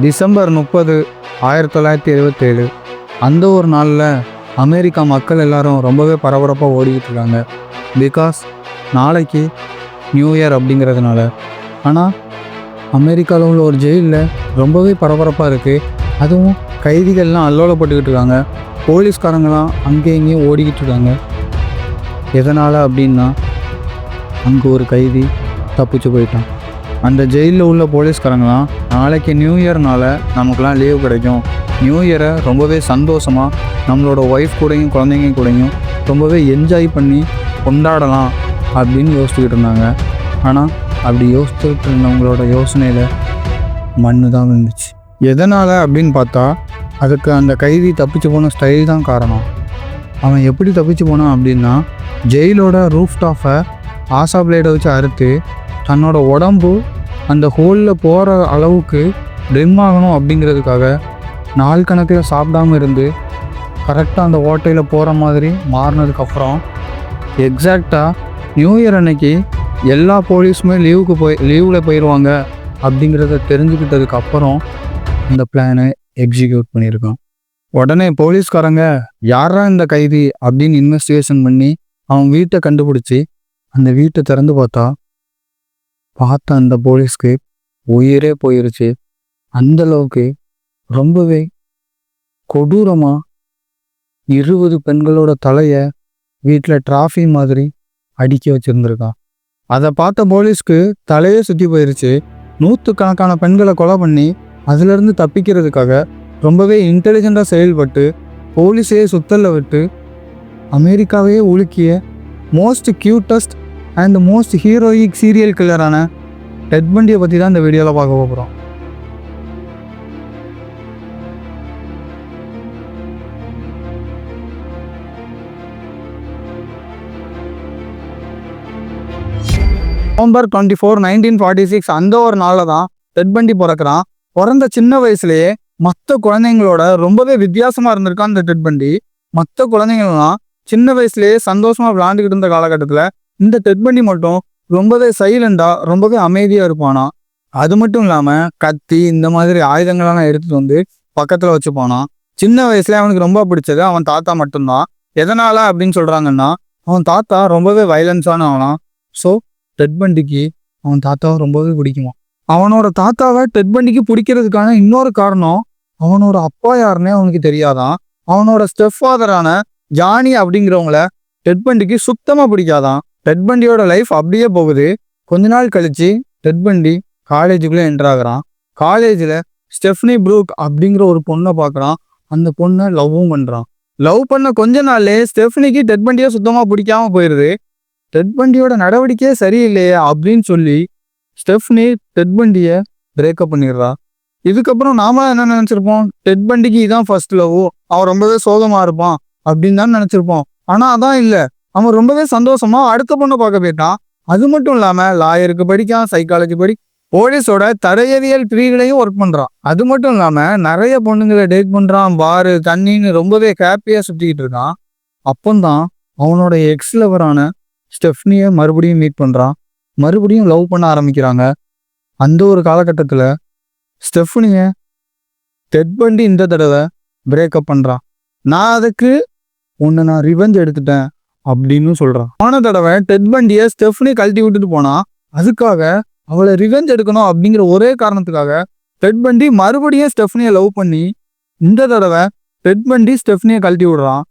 December முப்பது ஆயிரத்தி தொள்ளாயிரத்தி எழுபத்தேழு அந்த ஒரு நாளில் அமெரிக்கா மக்கள் எல்லாரும் ரொம்பவே பரபரப்பாக ஓடிக்கிட்டு இருக்காங்க. பிகாஸ் நாளைக்கு நியூ இயர் அப்படிங்கிறதுனால. ஆனால் அமெரிக்காவில் உள்ள ஒரு ஜெயிலில் ரொம்பவே பரபரப்பாக இருக்குது அதுவும் கைதிகள்லாம் அல்லோலப்பட்டுக்கிட்டு இருக்காங்க. போலீஸ்காரங்களாம் அங்கேயும் இங்கேயும் ஓடிக்கிட்டு இருக்காங்க. எதனால் அப்படின்னா அங்கே ஒரு கைதி தப்பிச்சு போயிட்டான். அந்த ஜெயிலில் உள்ள போலீஸ்காரங்களாம் நாளைக்கு நியூ இயர்னால நமக்குலாம் லீவு கிடைக்கும். நியூ இயரை ரொம்பவே சந்தோஷமாக நம்மளோட ஒய்ஃப் கூடயும் குழந்தைங்க கூடயும் ரொம்பவே என்ஜாய் பண்ணி கொண்டாடலாம் அப்படின்னு யோசிச்சுக்கிட்டு இருந்தாங்க. ஆனால் அப்படி யோசிச்சுக்கிட்டு இருந்தவங்களோட யோசனையில் மண்ணு தான் விழுந்துச்சு. எதனால் அப்படின்னு பார்த்தா அதுக்கு அந்த கைதி தப்பிச்சு போன ஸ்டைல் தான் காரணம். அவன் எப்படி தப்பிச்சு போனான் அப்படின்னா ஜெயிலோட ரூஃப் டாஃபை ஆசா பிளேடை வச்சு அறுத்து தன்னோட உடம்பு அந்த ஹோலில் போகிற அளவுக்கு ட்ரிம் ஆகணும் அப்படிங்கிறதுக்காக நாள் கணக்கில் சாப்பிடாம இருந்து கரெக்டாக அந்த ஓட்டையில் போகிற மாதிரி மாறினதுக்கப்புறம் எக்ஸாக்டாக நியூ இயர் அன்னைக்கு எல்லா போலீஸுமே லீவுக்கு போய் லீவில் போயிடுவாங்க அப்படிங்கிறத தெரிஞ்சுக்கிட்டதுக்கப்புறம் இந்த பிளானை எக்ஸிக்யூட் பண்ணியிருக்கான் உடனே போலீஸ்காரங்க யாரா இந்த கைதி? அப்படின்னு இன்வெஸ்டிகேஷன் பண்ணி அவன் வீட்டை கண்டுபிடிச்சி அந்த வீட்டை திறந்து பார்த்தா பார்த்த அந்த போலீஸ்க்கு உயிரே போயிருச்சு. அந்தளவுக்கு ரொம்பவே கொடூரமாக இருபது பெண்களோட தலையை வீட்டில் டிராஃபி மாதிரி அடுக்கி வச்சுருந்துருக்கான் அதை பார்த்த போலீஸ்க்கு தலையே சுற்றி போயிருச்சு. நூற்றுக்கணக்கான பெண்களை கொலை பண்ணி அதிலிருந்து தப்பிக்கிறதுக்காக ரொம்பவே இன்டெலிஜென்ட்டாக செயல்பட்டு போலீஸையே சுத்தலில் விட்டு அமெரிக்காவையே உலுக்கிய most cutest and most heroic serial கில்லரான Ted பண்டியை பற்றி தான் இந்த வீடியோவில் பார்க்க போகிறோம் November twenty four nineteen forty six அந்த ஒரு நாளில் தான் டெட் பண்டி பிறக்கிறான். பிறந்த சின்ன வயசுலேயே மற்ற குழந்தைங்களோட ரொம்பவே வித்தியாசமாக இருந்திருக்கான் அந்த டெட் பண்டி மற்ற குழந்தைங்கள்லாம் சின்ன வயசுலேயே சந்தோஷமாக விளாண்டுக்கிட்டு இருந்த காலகட்டத்தில் இந்த டெட்பண்டி மட்டும் ரொம்பவே சைலண்டா ரொம்பவே அமைதியா இருப்பானா? அது மட்டும் இல்லாம கத்தி இந்த மாதிரி ஆயுதங்களெல்லாம் எடுத்துட்டு வந்து பக்கத்துல வச்சு சின்ன வயசுல அவனுக்கு ரொம்ப பிடிச்சது அவன் தாத்தா மட்டும்தான். எதனால அப்படின்னு சொல்றாங்கன்னா அவன் தாத்தா ரொம்பவே வைலன்ஸான அவனா ஸோ டெட் பண்டிக்கு அவன் தாத்தாவை ரொம்பவே பிடிக்குமா அவனோட தாத்தாவை டெட் பண்டிக்கு பிடிக்கிறதுக்கான இன்னொரு காரணம் அவனோட அப்பா யாருன்னே அவனுக்கு தெரியாதான். அவனோட ஸ்டெப் ஃபாதரான ஜானி அப்படிங்கிறவங்கள டெட் பண்டிக்கு சுத்தமாக பிடிக்காதான். டெட் பண்டியோட லைஃப் அப்படியே போகுது. கொஞ்ச நாள் கழிச்சு டெட் பண்டி காலேஜுக்குள்ளே என்டர் காலேஜில் ஸ்டெஃப்னி ப்ரூக் அப்படிங்கிற ஒரு பொண்ணை பார்க்குறான். அந்த பொண்ணை லவ்வும் பண்ணுறான் லவ் பண்ண கொஞ்ச நாள்லே ஸ்டெஃப்னிக்கு டெட் பண்டியை சுத்தமாக பிடிக்காம போயிடுது டெட் பண்டியோட நடவடிக்கையே சரியில்லையே அப்படின்னு சொல்லி ஸ்டெஃப்னி டெட் பண்டியை பிரேக்கப் பண்ணிடுறா. இதுக்கப்புறம் நாம என்ன நினச்சிருப்போம்? டெட் பண்டிக்கு இதான் ஃபர்ஸ்ட் லவ் அவன் ரொம்பவே சோகமாக இருப்பான் அப்படின்னு தான் நினச்சிருப்போம். ஆனால் அதான் இல்லை. அவன் ரொம்பவே சந்தோஷமா அடுத்த பொண்ணை பார்க்க போயிட்டான் அது மட்டும் இல்லாம லாயருக்கு படிக்கான் சைக்காலஜி படி போலீஸோட தரையவியல் பிரிவிலையும் ஒர்க் பண்றான். அது மட்டும் இல்லாம நிறைய பொண்ணுங்களை டேட் பண்றான் பாரு தண்ணின்னு ரொம்பவே ஹாப்பியா சுத்திக்கிட்டு இருக்கான். அப்பந்தான் அவனோட எக்ஸ் லவரான ஸ்டெஃப்னியை மறுபடியும் மீட் பண்றான். மறுபடியும் லவ் பண்ண ஆரம்பிக்கிறாங்க. அந்த ஒரு காலகட்டத்தில் ஸ்டெஃப்னிய டெட் பண்ணி இந்த தடவை பிரேக்கப் பண்ணுறான் நான் அதுக்கு உன்னை நான் ரிவெஞ்ச் எடுத்துட்டேன். அப்படின்னு சொல்கிறான் போன தடவை டெட் பண்டியை ஸ்டெஃப்னி கழட்டி விட்டுட்டு போனா அதுக்காக அவளை ரிவெஞ்ச் எடுக்கணும் அப்படிங்கிற ஒரே காரணத்துக்காக டெட் பண்டி மறுபடியும் ஸ்டெஃப்னியை லவ் பண்ணி இந்த தடவை டெட் பண்டி ஸ்டெஃப்னியை கழட்டி விடுறான்.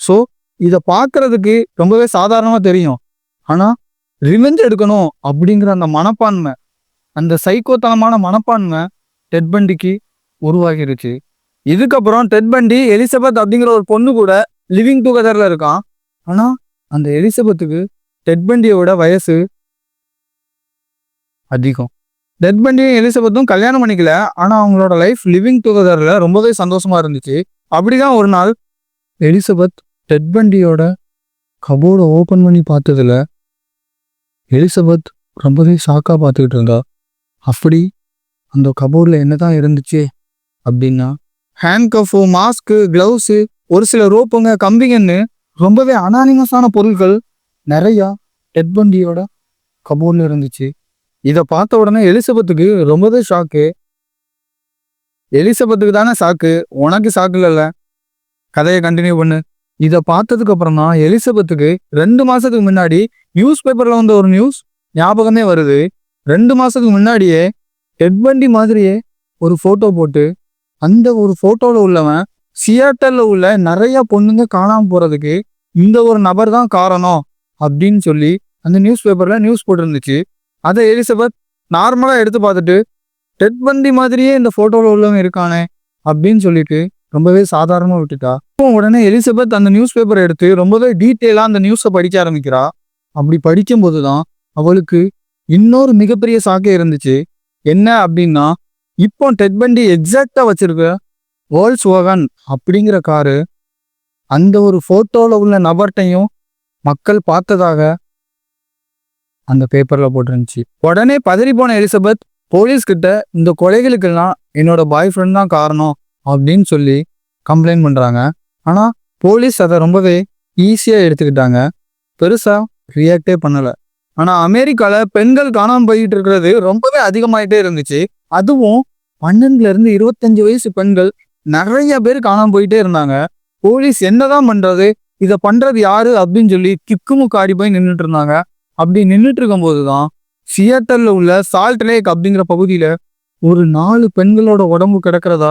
ஸோ இதை பார்க்கறதுக்கு ரொம்பவே சாதாரணமாக தெரியும். ஆனால் ரிவெஞ்ச் எடுக்கணும் அப்படிங்கிற அந்த மனப்பான்மை அந்த சைக்கோத்தனமான மனப்பான்மை டெட் பண்டிக்கு உருவாகிருச்சு. இதுக்கப்புறம் டெட் பண்டி எலிசபெத் அப்படிங்கிற ஒரு பொண்ணு கூட லிவிங் டுகெதரில் இருக்கான். ஆனால் அந்த எலிசபெத்துக்கு டெட்பண்டியோட வயசு அதிகம். டெட்பண்டியும் எலிசபெத்தும் கல்யாணம் பண்ணிக்கல. ஆனால் அவங்களோட லைஃப் லிவிங் டுகெதரில் ரொம்பவே சந்தோஷமாக இருந்துச்சு. அப்படிதான் ஒரு நாள் எலிசபெத் டெட்பண்டியோட கபோர்டை ஓப்பன் பண்ணி பார்த்ததுல எலிசபெத் ரொம்பவே ஷாக்காக பார்த்துக்கிட்டு இருந்தா. அப்படி அந்த கபோர்டில் என்னதான் இருந்துச்சு அப்படின்னா ஹேண்ட் கஃபு மாஸ்க்கு க்ளவுஸு ஒரு சில ரோப்புங்க கம்பிங்கன்னு ரொம்பவே அனானிமஸான பொருட்கள் நிறையா டெட் பண்டியோட கபோர்டில் இருந்துச்சு. இதை பார்த்த உடனே எலிசபெத்துக்கு ரொம்பவே ஷாக்கு எலிசபெத்துக்கு தானே சாக்கு உனக்கு சாக்கு இல்லைல்ல. கதையை கண்டினியூ பண்ணு. இதை பார்த்ததுக்கு அப்புறம் தான் எலிசபெத்துக்கு ரெண்டு மாசத்துக்கு முன்னாடி நியூஸ் பேப்பர்ல வந்த ஒரு நியூஸ் ஞாபகமே வருது. ரெண்டு மாசத்துக்கு முன்னாடியே ஹெட்வண்டி மாதிரியே ஒரு போட்டோ போட்டு அந்த ஒரு ஃபோட்டோவில் உள்ளவன் சியாட்டல்ல உள்ள நிறைய பொண்ணுங்க காணாம போறதுக்கு இந்த ஒரு நபர் தான் காரணம் அப்படின்னு சொல்லி அந்த நியூஸ் பேப்பர்ல நியூஸ் போட்டிருந்துச்சு. அதை எலிசபெத் நார்மலா எடுத்து பார்த்துட்டு டெட் பந்தி மாதிரியே இந்த போட்டோல உள்ளவன் இருக்கானே அப்படின்னு சொல்லிட்டு ரொம்பவே சாதாரணமா விட்டுட்டா. அப்போ உடனே எலிசபெத் அந்த நியூஸ் பேப்பரை எடுத்து ரொம்பவே டீட்டெயிலா அந்த நியூஸை படிக்க ஆரம்பிக்கிறா. அப்படி படிக்கும்போது தான் அவளுக்கு இன்னொரு மிகப்பெரிய சாக்கே இருந்துச்சு. என்ன அப்படின்னா இப்போ டெட் பண்டி எக்ஸாக்டா வச்சிருக்க வேர்ல்ட்ஸ் ஓகன் அப்படிங்கிற காரு அந்த ஒரு ஃபோட்டோவில் உள்ள நபர்கிட்டையும் மக்கள் பார்த்ததாக அந்த பேப்பரில் போட்டிருந்துச்சு. உடனே பதறி போன எலிசபெத் போலீஸ்கிட்ட இந்த கொலைகளுக்கெல்லாம் என்னோட பாய் ஃப்ரெண்ட் தான் காரணம் அப்படின்னு சொல்லி கம்ப்ளைண்ட் பண்ணுறாங்க ஆனால் போலீஸ் அதை ரொம்பவே ஈஸியாக எடுத்துக்கிட்டாங்க. பெருசாக ரியாக்டே பண்ணலை. ஆனால் அமெரிக்காவில் பெண்கள் காணாமல் போயிட்டு இருக்கிறது ரொம்பவே அதிகமாயிட்டே இருந்துச்சு. அதுவும் பன்னெண்டுலேருந்து இருபத்தஞ்சி இருபத்தஞ்சு வயசு பெண்கள் நிறைய பேர் காணாம போயிட்டே இருந்தாங்க. போலீஸ் என்னதான் பண்றது? இதை பண்றது யாரு? அப்படின்னு சொல்லி கிக்குமுக்காடி போய் நின்றுட்டு இருந்தாங்க. அப்படி நின்றுட்டு இருக்கும்போது தான் சியேட்டரில் உள்ள சால்ட் லேக் அப்படிங்கிற பகுதியில ஒரு நாலு பெண்களோட உடம்பு கிடக்கிறதா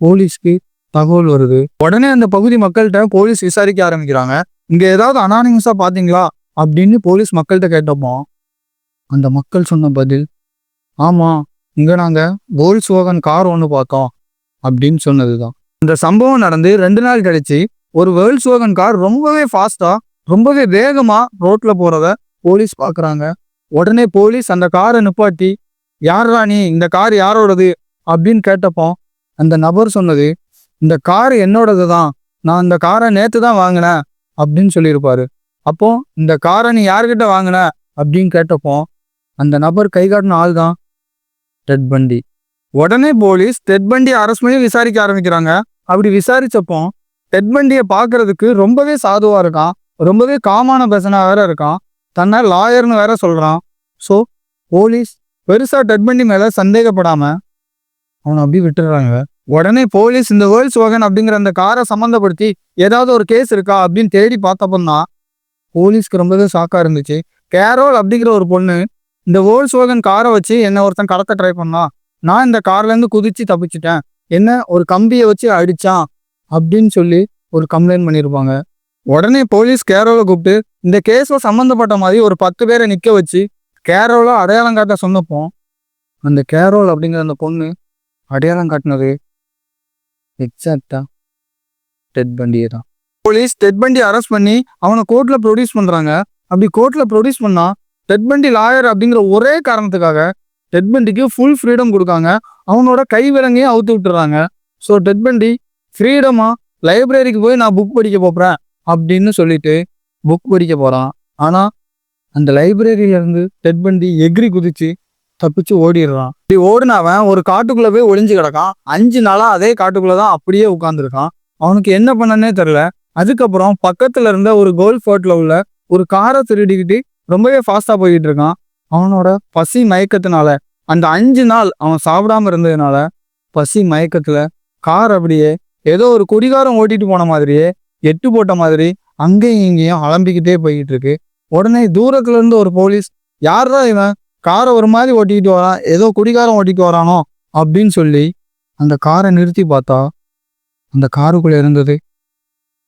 போலீஸ்க்கு தகவல் வருது. உடனே அந்த பகுதி மக்கள்கிட்ட போலீஸ் விசாரிக்க ஆரம்பிக்கிறாங்க. இங்க ஏதாவது அனானிமஸா பாத்தீங்களா? அப்படின்னு போலீஸ் மக்கள்கிட்ட கேட்டப்போ அந்த மக்கள் சொன்ன பதில் ஆமா இங்க நாங்க போல்ஸ் ஓகன் கார் ஒன்று பார்த்தோம். அப்படின்னு சொன்னது தான் இந்த சம்பவம் நடந்து ரெண்டு நாள் கழிச்சு ஒரு வேர்ல்ட் சோகன் கார் ரொம்பவே ஃபாஸ்டா ரொம்பவே வேகமா ரோட்ல போறத போலீஸ் பாக்குறாங்க. உடனே போலீஸ் அந்த காரை நிப்பாட்டி யாரா நீ? இந்த கார் யாரோடது? அப்படின்னு கேட்டப்போ அந்த நபர் சொன்னது இந்த கார் என்னோடது தான் நான் இந்த காரை நேற்று தான் வாங்கினேன் அப்படின்னு சொல்லியிருப்பாரு. அப்போ இந்த காரை நீ யார்கிட்ட வாங்கின? அப்படின்னு கேட்டப்போ அந்த நபர் கை காட்டின ஆள் தான் டெட் பண்டி. உடனே போலீஸ் டெட் பண்டியை விசாரிக்க ஆரம்பிக்கிறாங்க. அப்படி விசாரிச்சப்போ டெட் பண்டியை பார்க்கறதுக்கு ரொம்பவே சாதுவாக இருக்கான். ரொம்பவே காமான பிரசனாக வேற இருக்கான். தன்னை லாயர்னு வேற சொல்கிறான் ஸோ போலீஸ் பெருசாக டெட் பண்டி சந்தேகப்படாமல் அவனை அப்படி விட்டுடுறாங்க. உடனே போலீஸ் இந்த வேர்ல்ட்ஸ் வகன் அப்படிங்கிற அந்த காரை சம்மந்தப்படுத்தி ஏதாவது ஒரு கேஸ் இருக்கா அப்படின்னு தேடி பார்த்தப்பந்தான் போலீஸ்க்கு ரொம்பவே ஷாக்காக இருந்துச்சு. கேரோல் அப்படிங்கிற ஒரு பொண்ணு இந்த வேர்ல்ட்ஸ் வகன் காரை வச்சு என்னை ஒருத்தன் கடத்த ட்ரை பண்ணான் நான் இந்த கார்லேருந்து குதிச்சு தப்பிச்சிட்டேன். என்ன? ஒரு கம்பியை வச்சு அடித்தான் அப்படின்னு சொல்லி ஒரு கம்ப்ளைண்ட் பண்ணியிருப்பாங்க உடனே போலீஸ் கேரோலை கூப்பிட்டு இந்த கேஸில் சம்மந்தப்பட்ட மாதிரி ஒரு பத்து பேரை நிற்க வச்சு கேரோல அடையாளம் காட்ட சொன்னப்போ அந்த கேரோல் அப்படிங்கிற அந்த பொண்ணு அடையாளம் காட்டினது எக்ஸாக்டா டெட் பண்டியை தான். போலீஸ் டெட் பண்டி அரெஸ்ட் பண்ணி அவனை கோர்ட்டில் ப்ரொடியூஸ் பண்ணுறாங்க அப்படி கோர்ட்டில் ப்ரொடியூஸ் பண்ணால் டெட் பண்டி லாயர் அப்படிங்கிற ஒரே காரணத்துக்காக டெட் பண்டிக்கு ஃபுல் ஃப்ரீடம் கொடுக்காங்க. அவனோட கை விலங்கையும் அவுத்து விட்டுறாங்க. ஸோ டெட் பண்டி லைப்ரரிக்கு போய் நான் புக் படிக்க போகிறேன் அப்படின்னு சொல்லிட்டு புக் படிக்க போகிறான் ஆனால் அந்த லைப்ரரியிலேருந்து டெட்பண்டி டெட் பண்டி எகிரி குதிச்சு தப்பிச்சு ஓடிடுறான். இப்படி ஓடினவன் ஒரு காட்டுக்குள்ளே போய் ஒளிஞ்சு கிடக்கான். அஞ்சு நாளாக அதே காட்டுக்குள்ளே தான் அப்படியே உட்காந்துருக்கான் அவனுக்கு என்ன பண்ணனே தெரில அதுக்கப்புறம் பக்கத்தில் இருந்த ஒரு கோல் ஃபோர்ட்டில் உள்ள ஒரு காரை திருடிக்கிட்டு ரொம்பவே ஃபாஸ்ட்டாக போயிட்டு இருக்கான். அவனோட பசி மயக்கத்தினால அந்த அஞ்சு நாள் அவன் சாப்பிடாம இருந்ததுனால பசி மயக்கத்துல கார் அப்படியே ஏதோ ஒரு குடிகாரம் ஓட்டிட்டு போன மாதிரியே எட்டு போட்ட மாதிரி அங்கேயும் இங்கேயும் அலம்பிக்கிட்டே போய்கிட்டு இருக்கு. உடனே தூரத்துல இருந்து ஒரு போலீஸ் யார்தான் இவன்? காரை ஒரு மாதிரி ஓட்டிக்கிட்டு வரான். ஏதோ குடிகாரம் ஓட்டிட்டு வரானோ? அப்படின்னு சொல்லி அந்த காரை நிறுத்தி பார்த்தா அந்த காருக்குள்ள இருந்தது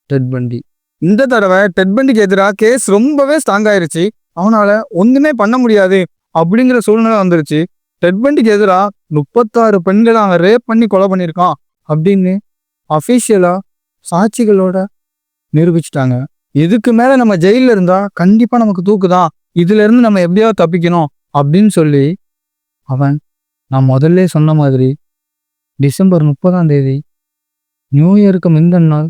டெட் பண்டி இந்த தடவை டெட் பண்டிக்கு எதிராக கேஸ் ரொம்பவே ஸ்ட்ராங் ஆயிருச்சு. அவனால ஒண்ணுமே பண்ண முடியாது அப்படிங்கிற சூழ்நிலை வந்துருச்சு. டெட் பண்டிக்கு எதிராக முப்பத்தாறு பெண்களை அவன் ரேப் பண்ணி கொலை பண்ணியிருக்கான் அப்படின்னு அஃபீஷியலாக சாட்சிகளோட நிரூபிச்சிட்டாங்க. இதுக்கு மேலே நம்ம ஜெயிலில் இருந்தால் கண்டிப்பாக நமக்கு தூக்குதான் இதுலேருந்து நம்ம எப்படியாவது தப்பிக்கணும் அப்படின்னு சொல்லி அவன் நான் முதல்ல சொன்ன மாதிரி டிசம்பர் முப்பதாம் தேதி நியூ இயருக்கு முந்தின நாள்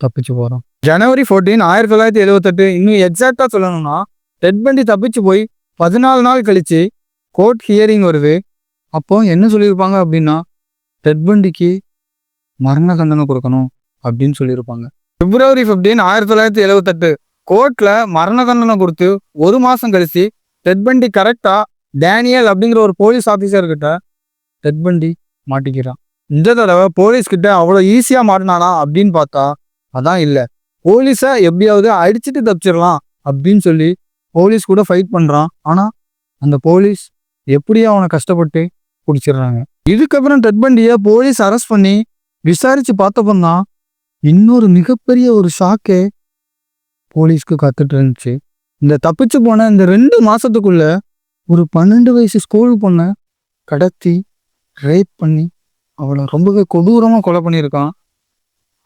தப்பிச்சு போகிறான் ஜனவரி ஃபோர்டீன் ஆயிரத்தி தொள்ளாயிரத்தி எழுபத்தெட்டு இன்னும் எக்ஸாக்டாக சொல்லணும்னா டெட் பண்டி தப்பிச்சு போய் பதினாலு நாள் கழித்து கோர்ட் ஹியரிங் வருது. அப்போ என்ன சொல்லியிருப்பாங்க அப்படின்னா டெட்பண்டிக்கு மரண தண்டனை கொடுக்கணும் அப்படின்னு சொல்லியிருப்பாங்க. பிப்ரவரி ஃபிஃப்டீன் ஆயிரத்தி தொள்ளாயிரத்தி எழுவத்தெட்டு கோர்ட்ல மரண தண்டனை கொடுத்து ஒரு மாசம் கழிச்சு டெட் பண்டி கரெக்டா டேனியல் அப்படிங்கிற ஒரு போலீஸ் ஆஃபீஸர்கிட்ட டெட்பண்டி டெட் மாட்டிக்கிறான். இந்த தடவை போலீஸ்கிட்ட அவ்வளோ ஈஸியாக மாட்டினானா? அப்படின்னு பார்த்தா அதான் இல்லை. போலீஸை எப்படியாவது அடிச்சுட்டு தப்பிச்சிடலாம் அப்படின்னு சொல்லி போலீஸ் கூட ஃபைட் பண்ணுறான் ஆனால் அந்த போலீஸ் எப்படியும் அவனை கஷ்டப்பட்டு பிடிச்சிடுறாங்க. இதுக்கப்புறம் டெட்பண்டியை போலீஸ் அரெஸ்ட் பண்ணி விசாரிச்சு பார்த்தப்பந்தான் இன்னொரு மிகப்பெரிய ஒரு ஷாக்கே போலீஸ்க்கு காத்துட்டு இருந்துச்சு. இந்த தப்பிச்சு போன இந்த ரெண்டு மாசத்துக்குள்ள ஒரு பன்னெண்டு வயசு ஸ்கூல் பொண்ணை கடத்தி ரேப் பண்ணி அவளை ரொம்பவே கொடூரமாக கொலை பண்ணியிருக்கான்.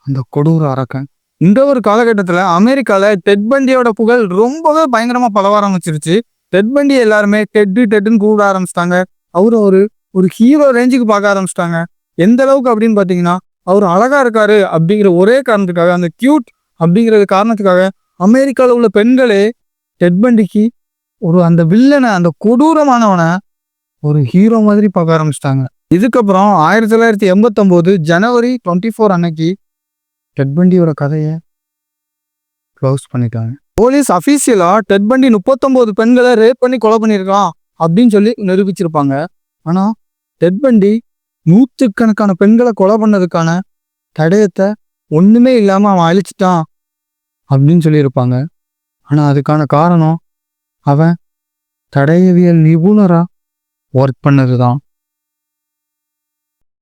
அந்த கொடூர அரக்கன். இந்த ஒரு காலகட்டத்தில் அமெரிக்காவில் டெட் பண்டியோட புகழ் ரொம்பவே பயங்கரமாக பரவ ஆரம்பிச்சிருச்சு. டெட் பண்டி எல்லாருமே டெட்டு டெட்டுன்னு கூப்பிட ஆரம்பிச்சிட்டாங்க. அவர் ஒரு ஒரு ஹீரோ ரேஞ்சுக்கு பார்க்க ஆரம்பிச்சிட்டாங்க. எந்த அளவுக்கு அப்படின்னு பார்த்தீங்கன்னா அவர் அழகா இருக்காரு அப்படிங்கிற ஒரே காரணத்துக்காக அந்த கியூட் அப்படிங்கிற காரணத்துக்காக அமெரிக்காவில் உள்ள பெண்களே டெட் பண்டிக்கு ஒரு அந்த வில்லனை அந்த கொடூரமானவனை ஒரு ஹீரோ மாதிரி பார்க்க ஆரம்பிச்சிட்டாங்க. இதுக்கப்புறம் ஆயிரத்தி தொள்ளாயிரத்தி எண்பத்தொம்போது ஜனவரி டுவெண்ட்டி ஃபோர் அன்னைக்கு டெட் பண்டியோட கதையை க்ளோஸ் பண்ணிட்டாங்க. போலீஸ் அஃபீஷியலா டெட் பண்டி முப்பத்தொம்போது பெண்களை ரேப் பண்ணி கொலை பண்ணியிருக்கான் அப்படின்னு சொல்லி நிரூபிச்சிருப்பாங்க. ஆனா டெட் பண்டி நூற்றுக்கணக்கான பெண்களை கொலை பண்ணதுக்கான தடயத்தை ஒண்ணுமே இல்லாம அவன் அழிச்சிட்டான் அப்படின்னு சொல்லியிருப்பாங்க. ஆனா அதுக்கான காரணம் அவன் தடயவியல் நிபுணரா ஒர்க் பண்ணதுதான்.